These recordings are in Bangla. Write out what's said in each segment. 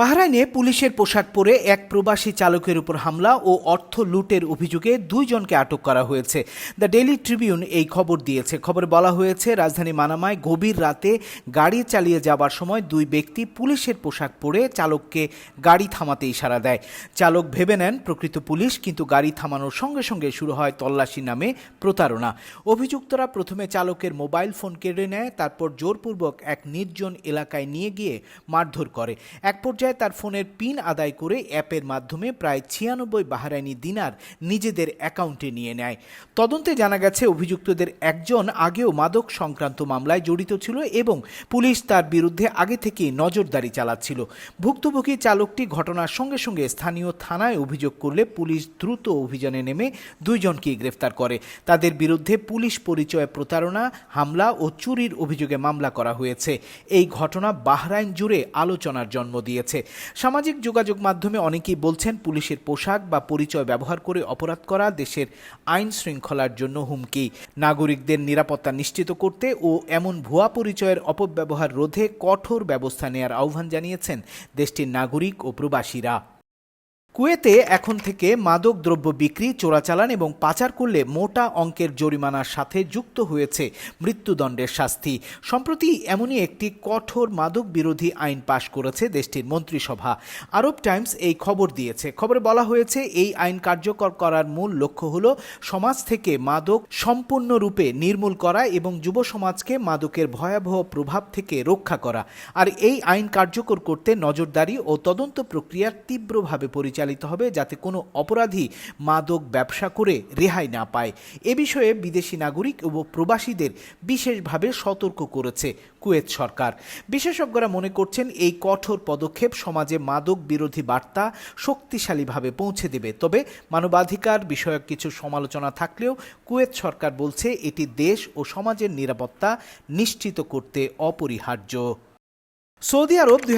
বাহরাইনে পুলিশের পোশাক পরে এক প্রবাসী চালকের উপর হামলা ও অর্থ লুটের অভিযোগে দুইজনকে আটক করা হয়েছে। দ্য ডেইলি ট্রিবিউন এই খবর দিয়েছে। খবরে বলা হয়েছে, রাজধানী মানামায় গভীর রাতে গাড়ি চালিয়ে যাবার সময় দুই ব্যক্তি পুলিশের পোশাক পরে চালককে গাড়ি থামাতে ইশারা দেয়। চালক ভেবে নেন, প্রকৃত পুলিশ কিন্তু গাড়ি থামানোর সঙ্গে সঙ্গে শুরু হয় তল্লাশি নামে প্রতারণা। অভিযুক্তরা প্রথমে চালকের মোবাইল ফোন কেড়ে নেয়, তারপর জোরপূর্বক এক নির্জন এলাকায় নিয়ে গিয়ে মারধর করে। এক পর্যায়ে তার ফোনের পিন আদায় করে অ্যাপের মাধ্যমে প্রায় ছিয়ানব্বই বাহারাইনি দিনার নিজেদের অ্যাকাউন্টে নিয়ে নেয়। তদন্তে জানা গেছে, অভিযুক্তদের একজন আগেও মাদক সংক্রান্ত মামলায় জড়িত ছিল এবং পুলিশ তার বিরুদ্ধে আগে থেকেই নজরদারি চালাচ্ছিল। ভুক্তভোগী চালকটি ঘটনার সঙ্গে সঙ্গে স্থানীয় থানায় অভিযোগ করলে পুলিশ দ্রুত অভিযানে নেমে দুইজনকেই গ্রেফতার করে। তাদের বিরুদ্ধে পুলিশ পরিচয় প্রতারণা, হামলা ও চুরির অভিযোগে মামলা করা হয়েছে। এই ঘটনা বাহরাইন জুড়ে আলোচনার জন্ম দিয়েছে। সামাজিক যোগাযোগ মাধ্যমে অনেকেই বলছেন, পুলিশের পোশাক বা পরিচয় ব্যবহার করে অপরাধ করা দেশের আইন শৃঙ্খলার জন্য হুমকি। নাগরিকদের নিরাপত্তা নিশ্চিত করতে ও এমন ভুয়া পরিচয়ের অপব্যবহার রোধে কঠোর ব্যবস্থা নেওয়ার আহ্বান জানিয়েছেন দেশটির নাগরিক ও প্রবাসীরা। কুয়েতে এখন থেকে মাদক দ্রব্য বিক্রি, চোরাচালান এবং পাচার করলে মোটা অঙ্কের জরিমানার সাথে যুক্ত হয়েছে মৃত্যুদণ্ডের শাস্তি। সম্প্রতি এমনই একটি কঠোর মাদক বিরোধী আইন পাশ করেছে দেশটির মন্ত্রিসভা। আরব টাইমস এই খবর দিয়েছে। খবরে বলা হয়েছে, এই আইন কার্যকর করার মূল লক্ষ্য হল সমাজ থেকে মাদক সম্পূর্ণরূপে নির্মূল করা এবং যুব সমাজকে মাদকের ভয়াবহ প্রভাব থেকে রক্ষা করা। আর এই আইন কার্যকর করতে নজরদারি ও তদন্ত প্রক্রিয়া তীব্রভাবে পরিচালিত হবে যাতে কোনো অপরাধী মাদক ব্যবসা করে রেহাই না পায়। এ বিষয়ে বিদেশি নাগরিক ও প্রবাসীদের বিশেষভাবে সতর্ক করেছে কুয়েত সরকার। বিশেষজ্ঞরা মনে করছেন এই কঠোর পদক্ষেপ সমাজে মাদক বিরোধী বার্তা শক্তিশালীভাবে পৌঁছে দেবে। তবে মানবাধিকার বিষয়ক কিছু সমালোচনা থাকলেও কুয়েত সরকার বলছে, এটি দেশ ও সমাজের নিরাপত্তা নিশ্চিত করতে অপরিহার্য। সৌদি আরব দুই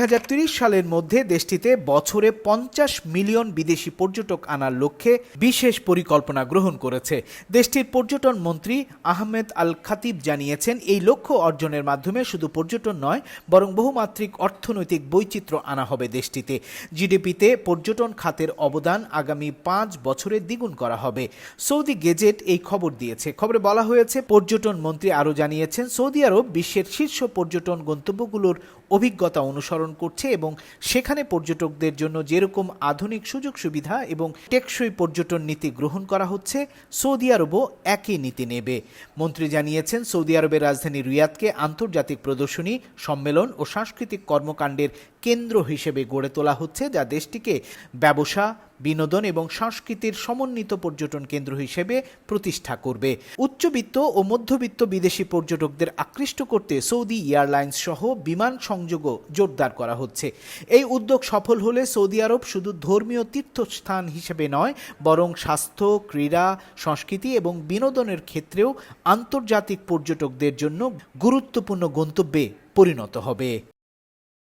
সালের মধ্যে দেশটিতে বছরে পঞ্চাশ মিলিয়ন বিদেশি পর্যটক আনার লক্ষ্যে বিশেষ পরিকল্পনা গ্রহণ করেছে। দেশটির পর্যটন মন্ত্রী আহমেদ আল খাতিব জানিয়েছেন, এই লক্ষ্য অর্জনের মাধ্যমে শুধু পর্যটন নয়, বরং বহুমাত্রিক অর্থনৈতিক বৈচিত্র্য আনা হবে দেশটিতে। জিডিপিতে পর্যটন খাতের অবদান আগামী পাঁচ বছরে দ্বিগুণ করা হবে। সৌদি গেজেট এই খবর দিয়েছে। খবরে বলা হয়েছে, পর্যটন মন্ত্রী আরও জানিয়েছেন, সৌদি আরব বিশ্বের শীর্ষ পর্যটন গন্তব্যগুলোর অভিজ্ঞতা অনুসরণ করছে এবং সেখানে পর্যটকদের জন্য যেরকম আধুনিক সুযোগ সুবিধা এবং টেকসই পর্যটন নীতি গ্রহণ করা হচ্ছে, সৌদি আরবও একই নীতি নেবে। মন্ত্রী জানিয়েছেন, সৌদি আরবের রাজধানী রিয়াদকে আন্তর্জাতিক প্রদর্শনী, সম্মেলন ও সাংস্কৃতিক কর্মকাণ্ডের কেন্দ্র হিসেবে গড়ে তোলা হচ্ছে, যা দেশটিকে ব্যবসা বিনোদন এবং সংস্কৃতির সমন্বিত পর্যটন কেন্দ্র হিসেবে প্রতিষ্ঠা করবে। উচ্চবিত্ত ও মধ্যবিত্ত বিদেশি পর্যটকদের আকৃষ্ট করতে সৌদি এয়ারলাইন্স সহ বিমান সংযোগও জোরদার করা হচ্ছে। এই উদ্যোগ সফল হলে সৌদি আরব শুধু ধর্মীয় তীর্থস্থান হিসেবে নয়, বরং স্বাস্থ্য, ক্রীড়া, সংস্কৃতি এবং বিনোদনের ক্ষেত্রেও আন্তর্জাতিক পর্যটকদের জন্য গুরুত্বপূর্ণ গন্তব্যে পরিণত হবে।